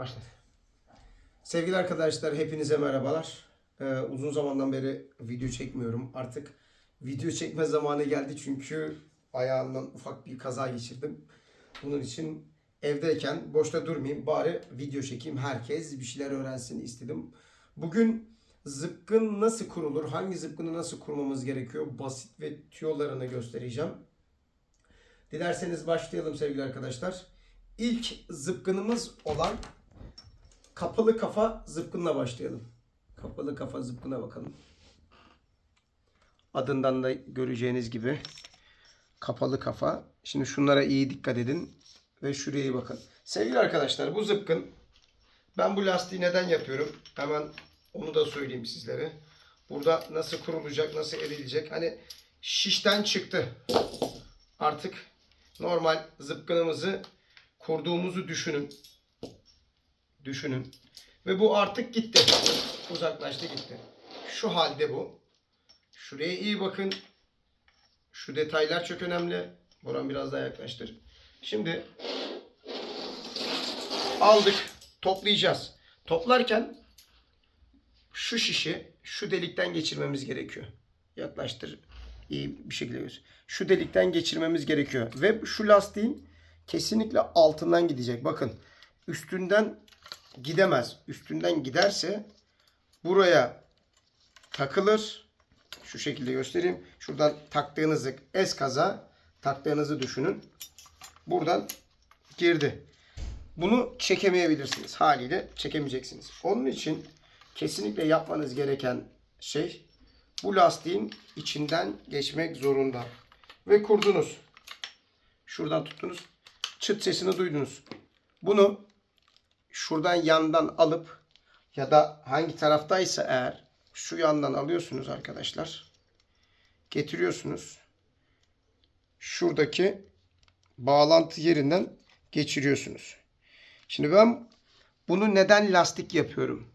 Başlat. Sevgili arkadaşlar hepinize merhabalar. Ee, uzun zamandan beri video çekmiyorum. Artık video çekme zamanı geldi çünkü ayağımdan ufak bir kaza geçirdim. Bunun için evdeyken boşta durmayayım bari video çekeyim. Herkes bir şeyler öğrensin istedim. Bugün zıpkın nasıl kurulur, hangi zıpkını nasıl kurmamız gerekiyor basit ve tüyolarını göstereceğim. Dilerseniz başlayalım sevgili arkadaşlar. İlk zıpkınımız olan kapalı kafa zıpkınla başlayalım. Kapalı kafa zıpkına bakalım. Adından da göreceğiniz gibi kapalı kafa. Şimdi şunlara iyi dikkat edin ve şuraya iyi bakın. Sevgili arkadaşlar bu zıpkın ben bu lastiği neden yapıyorum? Hemen onu da söyleyeyim sizlere. Burada nasıl kurulacak, nasıl erilecek? Hani şişten çıktı. Artık normal zıpkınımızı kurduğumuzu düşünün. Düşünün. Ve bu artık gitti. Uzaklaştı gitti. Şu halde bu. Şuraya iyi bakın. Şu detaylar çok önemli. Boran biraz daha yaklaştır. Şimdi aldık. Toplayacağız. Toplarken şu şişi şu delikten geçirmemiz gerekiyor. Yaklaştır. iyi bir şekilde göz. Şu delikten geçirmemiz gerekiyor. Ve şu lastiğin kesinlikle altından gidecek. Bakın üstünden gidemez. Üstünden giderse buraya takılır. Şu şekilde göstereyim. Şuradan taktığınızı eskaza taktığınızı düşünün. Buradan girdi. Bunu çekemeyebilirsiniz. Haliyle çekemeyeceksiniz. Onun için kesinlikle yapmanız gereken şey bu lastiğin içinden geçmek zorunda. Ve kurdunuz. Şuradan tuttunuz. Çıt sesini duydunuz. Bunu şuradan yandan alıp ya da hangi taraftaysa eğer şu yandan alıyorsunuz arkadaşlar. Getiriyorsunuz. Şuradaki bağlantı yerinden geçiriyorsunuz. Şimdi ben bunu neden lastik yapıyorum?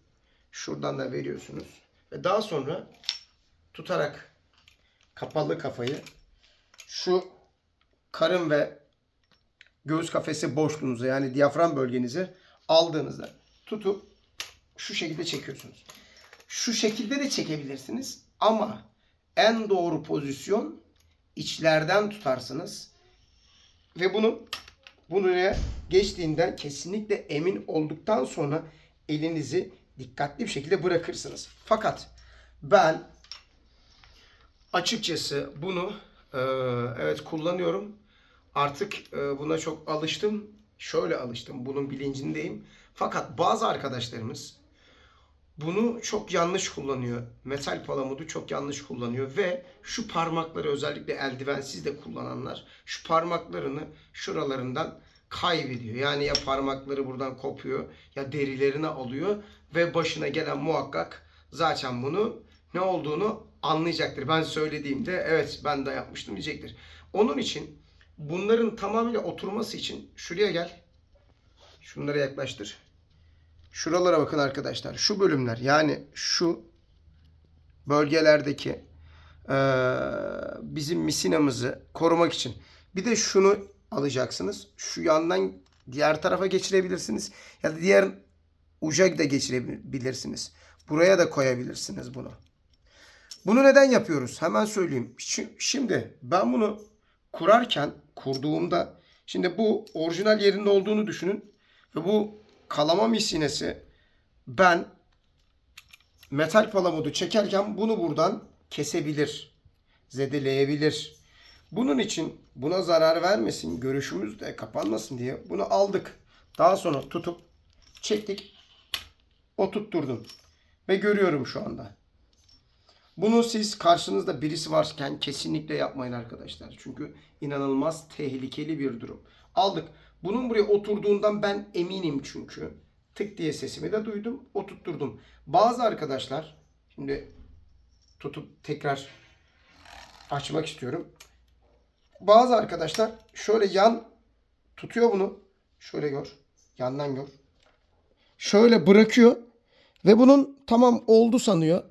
Şuradan da veriyorsunuz. Ve daha sonra tutarak kapalı kafayı şu karın ve göğüs kafesi boşluğunuza yani diyafram bölgenize aldığınızda tutup şu şekilde çekiyorsunuz. Şu şekilde de çekebilirsiniz ama en doğru pozisyon içlerden tutarsınız ve bunu buraya geçtiğinden kesinlikle emin olduktan sonra elinizi dikkatli bir şekilde bırakırsınız. Fakat ben açıkçası bunu e, evet kullanıyorum. Artık e, buna çok alıştım. Şöyle alıştım. Bunun bilincindeyim. Fakat bazı arkadaşlarımız bunu çok yanlış kullanıyor. Metal palamudu çok yanlış kullanıyor ve şu parmakları özellikle eldivensiz de kullananlar şu parmaklarını şuralarından kaybediyor. Yani ya parmakları buradan kopuyor ya derilerini alıyor ve başına gelen muhakkak zaten bunu ne olduğunu anlayacaktır. Ben söylediğimde evet ben de yapmıştım diyecektir. Onun için bunların tamamıyla oturması için şuraya gel. Şunlara yaklaştır. Şuralara bakın arkadaşlar. Şu bölümler yani şu bölgelerdeki eee, bizim misinamızı korumak için. Bir de şunu alacaksınız. Şu yandan diğer tarafa geçirebilirsiniz. Ya da diğer uca da geçirebilirsiniz. Buraya da koyabilirsiniz bunu. Bunu neden yapıyoruz? Hemen söyleyeyim. Şi- Şimdi ben bunu kurarken, kurduğumda şimdi bu orijinal yerinde olduğunu düşünün. Ve bu kalama misinesi ben metal palamudu çekerken bunu buradan kesebilir. Zedeleyebilir. Bunun için buna zarar vermesin, görüşümüz de kapanmasın diye bunu aldık. Daha sonra tutup çektik, oturtturdum. Ve görüyorum şu anda. Bunu siz karşınızda birisi varken kesinlikle yapmayın arkadaşlar. Çünkü inanılmaz tehlikeli bir durum. Aldık. Bunun buraya oturduğundan ben eminim çünkü. Tık diye sesimi de duydum. Oturtturdum. Bazı arkadaşlar şimdi tutup tekrar açmak istiyorum. Bazı arkadaşlar şöyle yan tutuyor bunu. Şöyle gör. Yandan gör. Şöyle bırakıyor ve bunun tamam oldu sanıyor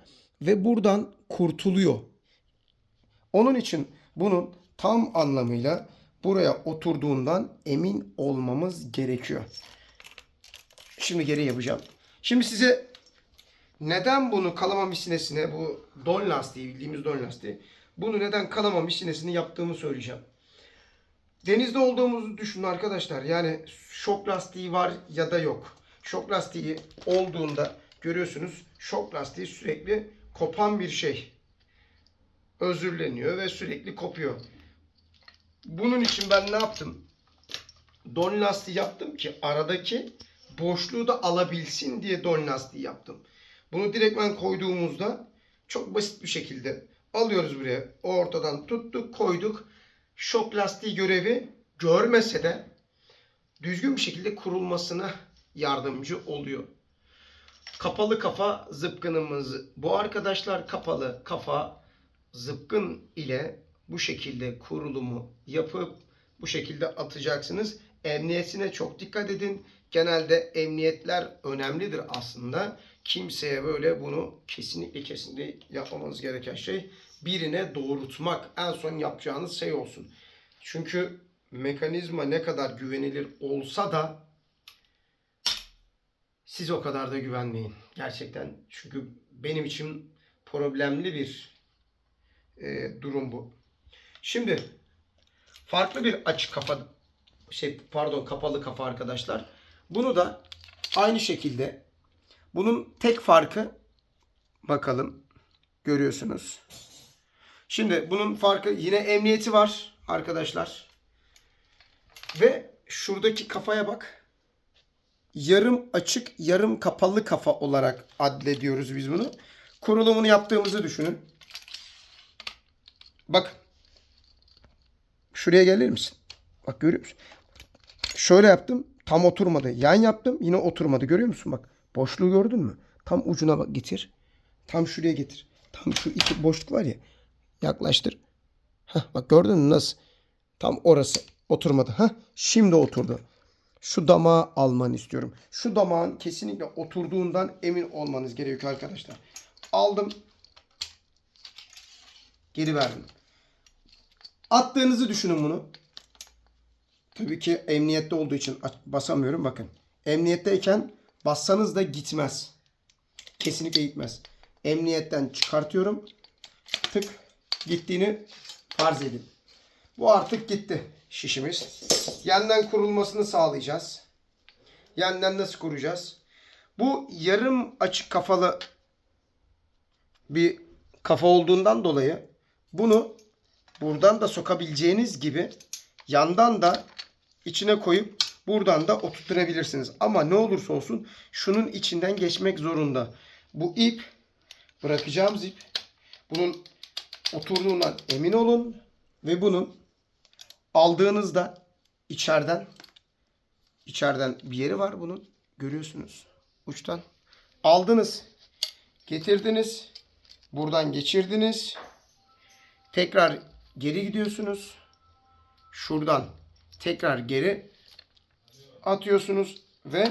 ve buradan kurtuluyor. Onun için bunun tam anlamıyla buraya oturduğundan emin olmamız gerekiyor. Şimdi geri yapacağım. Şimdi size neden bunu kalama misinesine bu don lastiği bildiğimiz don lastiği bunu neden kalama misinesini yaptığımı söyleyeceğim. Denizde olduğumuzu düşünün arkadaşlar. Yani şok lastiği var ya da yok. Şok lastiği olduğunda görüyorsunuz şok lastiği sürekli kopan bir şey. Özürleniyor ve sürekli kopuyor. Bunun için ben ne yaptım? Don lastiği yaptım ki aradaki boşluğu da alabilsin diye don lastiği yaptım. Bunu direktmen koyduğumuzda çok basit bir şekilde alıyoruz buraya. Ortadan tuttuk koyduk. Şok lastiği görevi görmese de düzgün bir şekilde kurulmasına yardımcı oluyor. Kapalı kafa zıpkınımız. Bu arkadaşlar kapalı kafa zıpkın ile bu şekilde kurulumu yapıp bu şekilde atacaksınız. Emniyetine çok dikkat edin. Genelde emniyetler önemlidir aslında. Kimseye böyle bunu kesinlikle kesinlikle yapmamanız gereken şey birine doğrultmak en son yapacağınız şey olsun. Çünkü mekanizma ne kadar güvenilir olsa da siz o kadar da güvenmeyin. Gerçekten çünkü benim için problemli bir e, durum bu. Şimdi farklı bir açık kafa şey pardon kapalı kafa arkadaşlar. Bunu da aynı şekilde bunun tek farkı bakalım görüyorsunuz. Şimdi bunun farkı yine emniyeti var arkadaşlar. Ve şuradaki kafaya bak. Yarım açık, yarım kapalı kafa olarak adlediyoruz biz bunu. Kurulumunu yaptığımızı düşünün. Bak. Şuraya gelir misin? Bak görüyor musun? Şöyle yaptım. Tam oturmadı. Yan yaptım. Yine oturmadı. Görüyor musun? Bak. Boşluğu gördün mü? Tam ucuna bak getir. Tam şuraya getir. Tam şu iki boşluk var ya. Yaklaştır. Heh, bak gördün mü nasıl? Tam orası oturmadı. Heh, şimdi oturdu. Şu damağı almanı istiyorum. Şu damağın kesinlikle oturduğundan emin olmanız gerekiyor arkadaşlar. Aldım. Geri verdim. Attığınızı düşünün bunu. Tabii ki emniyette olduğu için basamıyorum. Bakın. Emniyetteyken bassanız da gitmez. Kesinlikle gitmez. Emniyetten çıkartıyorum. Tık gittiğini farz edin. Bu artık gitti şişimiz. Yandan kurulmasını sağlayacağız. Yandan nasıl kuracağız? Bu yarım açık kafalı bir kafa olduğundan dolayı bunu buradan da sokabileceğiniz gibi yandan da içine koyup buradan da oturtturabilirsiniz. Ama ne olursa olsun şunun içinden geçmek zorunda. Bu ip bırakacağımız ip bunun oturduğundan emin olun ve bunun aldığınızda içeriden içeriden bir yeri var bunun. Görüyorsunuz. Uçtan. Aldınız. Getirdiniz. Buradan geçirdiniz. Tekrar geri gidiyorsunuz. Şuradan tekrar geri atıyorsunuz ve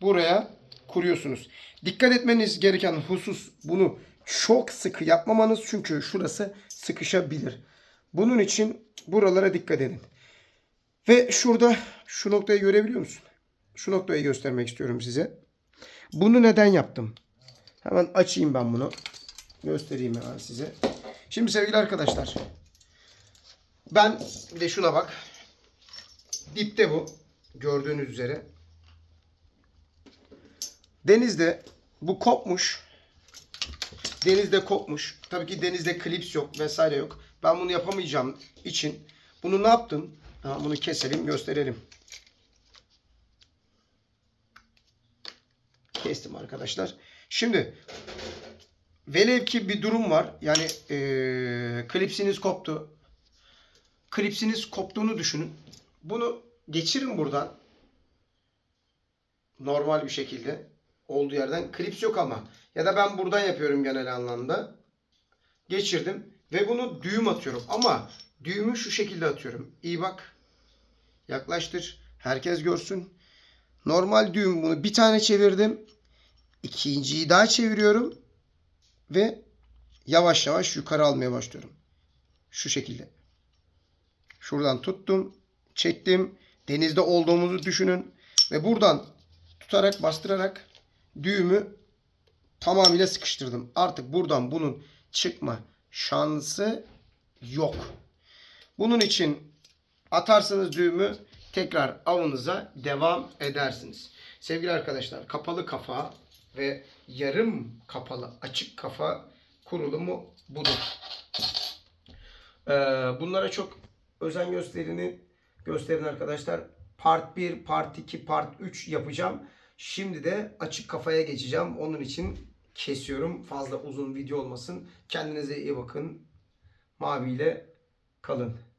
buraya kuruyorsunuz. Dikkat etmeniz gereken husus bunu çok sıkı yapmamanız çünkü şurası sıkışabilir. Bunun için buralara dikkat edin. Ve şurada şu noktayı görebiliyor musun? Şu noktayı göstermek istiyorum size. Bunu neden yaptım? Hemen açayım ben bunu. Göstereyim hemen size. Şimdi sevgili arkadaşlar. Ben de şuna bak. Dipte bu. Gördüğünüz üzere. Denizde bu kopmuş. Denizde kopmuş. Tabii ki denizde klips yok vesaire yok. Ben bunu yapamayacağım için bunu ne yaptım? Ha, bunu keselim gösterelim. Kestim arkadaşlar. Şimdi velev ki bir durum var. Yani eee klipsiniz koptu. Klipsiniz koptuğunu düşünün. Bunu geçirin buradan. Normal bir şekilde. Olduğu yerden. Klips yok ama. Ya da ben buradan yapıyorum genel anlamda. Geçirdim. Ve bunu düğüm atıyorum. Ama düğümü şu şekilde atıyorum. İyi bak. Yaklaştır. Herkes görsün. Normal düğüm bunu bir tane çevirdim. İkinciyi daha çeviriyorum. Ve yavaş yavaş yukarı almaya başlıyorum. Şu şekilde. Şuradan tuttum. Çektim. Denizde olduğumuzu düşünün. Ve buradan tutarak bastırarak düğümü tamamıyla sıkıştırdım. Artık buradan bunun çıkma şansı yok. Bunun için atarsınız düğümü tekrar avınıza devam edersiniz. Sevgili arkadaşlar kapalı kafa ve yarım kapalı açık kafa kurulumu budur. Ee, bunlara çok özen gösterini gösterin arkadaşlar. Part 1, Part 2, Part 3 yapacağım. Şimdi de açık kafaya geçeceğim. Onun için kesiyorum. Fazla uzun video olmasın. Kendinize iyi bakın. Maviyle kalın.